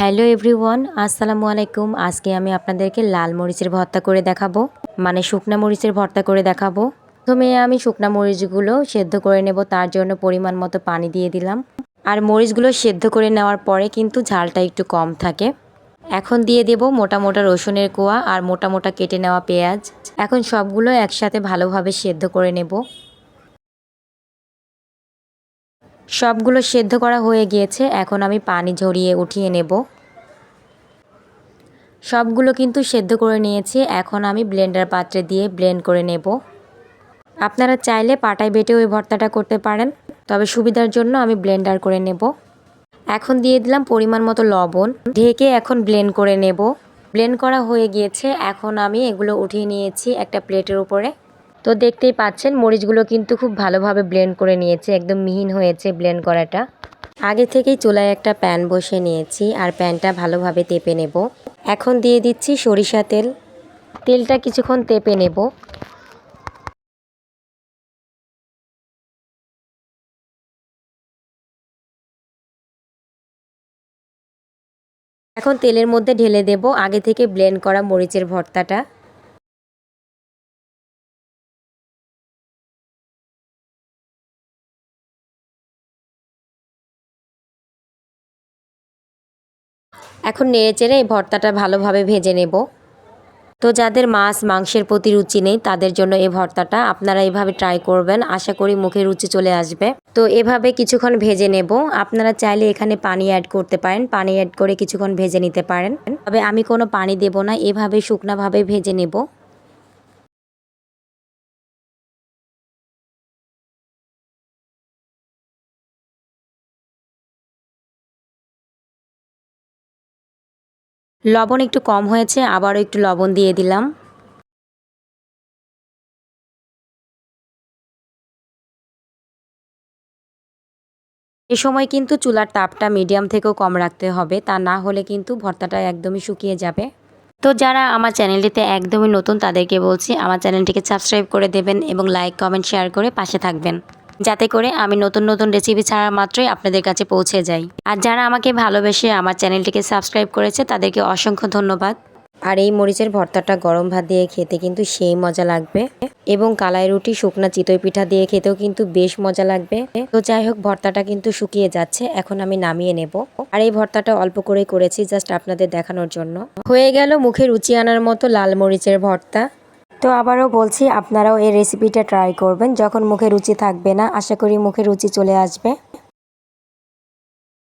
Hello everyone, আসসালামু আলাইকুম। আজকে আমি আপনাদেরকে লাল মরিচের ভর্তা করে দেখাবো মানে শুকনা মরিচের ভর্তা করে দেখাবো। প্রথমে আমি শুকনা মরিচগুলো সেদ্ধ করে নেব, তার জন্য পরিমাণ মতো পানি দিয়ে দিলাম। আর মরিচগুলো সেদ্ধ করে নেওয়ার পরে কিন্তু ঝালটা একটু কম থাকে। এখন দিয়ে দেব মোটা মোটা রসুনের কোয়া আর মোটা মোটা কেটে নেওয়া পেঁয়াজ। এখন সবগুলো একসাথে ভালোভাবে সেদ্ধ করে নেব। সবগুলো সেদ্ধ করা হয়ে গিয়েছে, এখন আমি পানি ঝরিয়ে উঠিয়ে নেব। সবগুলো কিন্তু সেদ্ধ করে নিয়েছি, এখন আমি ব্লেন্ডার পাত্রে দিয়ে ব্লেন্ড করে নেব। আপনারা চাইলে পাটায় বেটে ওই ভর্তাটা করতে পারেন, তবে সুবিধার জন্য আমি ব্লেন্ডার করে নেব। এখন দিয়ে দিলাম পরিমাণ মতো লবণ, ঢেকে এখন ব্লেন্ড করে নেব। ব্লেন্ড করা হয়ে গিয়েছে, এখন আমি এগুলো উঠিয়ে নিয়েছি একটা প্লেটের উপরে। তো দেখতেই পাচ্ছেন, মরিচগুলো কিন্তু খুব ভালোভাবে ব্লেন্ড করে নিয়েছে, একদম মিহিন হয়েছে ব্লেন্ড করাটা। আগে থেকেই চুলায় একটা প্যান বসে নিয়েছি আর প্যানটা ভালোভাবে তেপে নেব। এখন দিয়ে দিচ্ছি সরিষা তেল। তেলটা কিছুক্ষণ তেপে নেব। এখন তেলের মধ্যে ঢেলে দেব, আগে থেকে ব্লেন্ড করা মরিচের ভর্তাটা। এখন নেড়ে চেড়ে এই ভর্তাটা ভালোভাবে ভেজে নেব। তো যাদের মাছ, মাংসের প্রতি রুচি নেই, তাদের জন্য এই ভর্তাটা আপনারা এভাবে ট্রাই করবেন। আশা করি মুখে রুচি চলে আসবে। তো এভাবে কিছুক্ষণ ভেজে নেব। আপনারা চাইলে এখানে পানি অ্যাড করতে পারেন। পানি অ্যাড করে কিছুক্ষণ ভেজে নিতে পারেন। তবে আমি কোনো পানি দেব না। এভাবে শুকনাভাবে ভেজে নেব। লবণ একটু কম হয়েছে, আবারও একটু লবণ দিয়ে দিলাম। এ সময় কিন্তু চুলার তাপটা মিডিয়াম থেকেও কম রাখতে হবে, তা না হলে কিন্তু ভর্তাটা একদমই শুকিয়ে যাবে। তো যারা আমার চ্যানেলটিতে একদমই নতুন, তাদেরকে বলছি আমার চ্যানেলটিকে সাবস্ক্রাইব করে দেবেন এবং লাইক, কমেন্ট, শেয়ার করে পাশে থাকবেন। যাতে করে আমি নতুন নতুন রেসিপি ছাড়া মাত্রই আপনাদের কাছে পৌঁছে যাই। আর যারা আমাকে ভালোবেসে আমার চ্যানেলটিকে সাবস্ক্রাইব করেছে, তাদেরকে অসংখ্য ধন্যবাদ। আর এই মরিচের ভর্তাটা গরম ভাত দিয়ে খেতে কিন্তু সেই মজা লাগবে। এবং কালাই রুটি, শুকনা চিতই পিঠা দিয়ে খেতেও কিন্তু বেশ মজা লাগবে। তো যাই হোক, ভর্তাটা কিন্তু শুকিয়ে যাচ্ছে, এখন আমি নামিয়ে নেব। আর এই ভর্তাটা অল্প করে করেছি জাস্ট আপনাদের দেখানোর জন্য। হয়ে গেল মুখে রুচি আনার মতো লাল মরিচের ভর্তা। তো আবারও বলছি, আপনারাও এই রেসিপিটা ট্রাই করবেন। যখন মুখে রুচি থাকবে না, আশা করি মুখে রুচি চলে আসবে।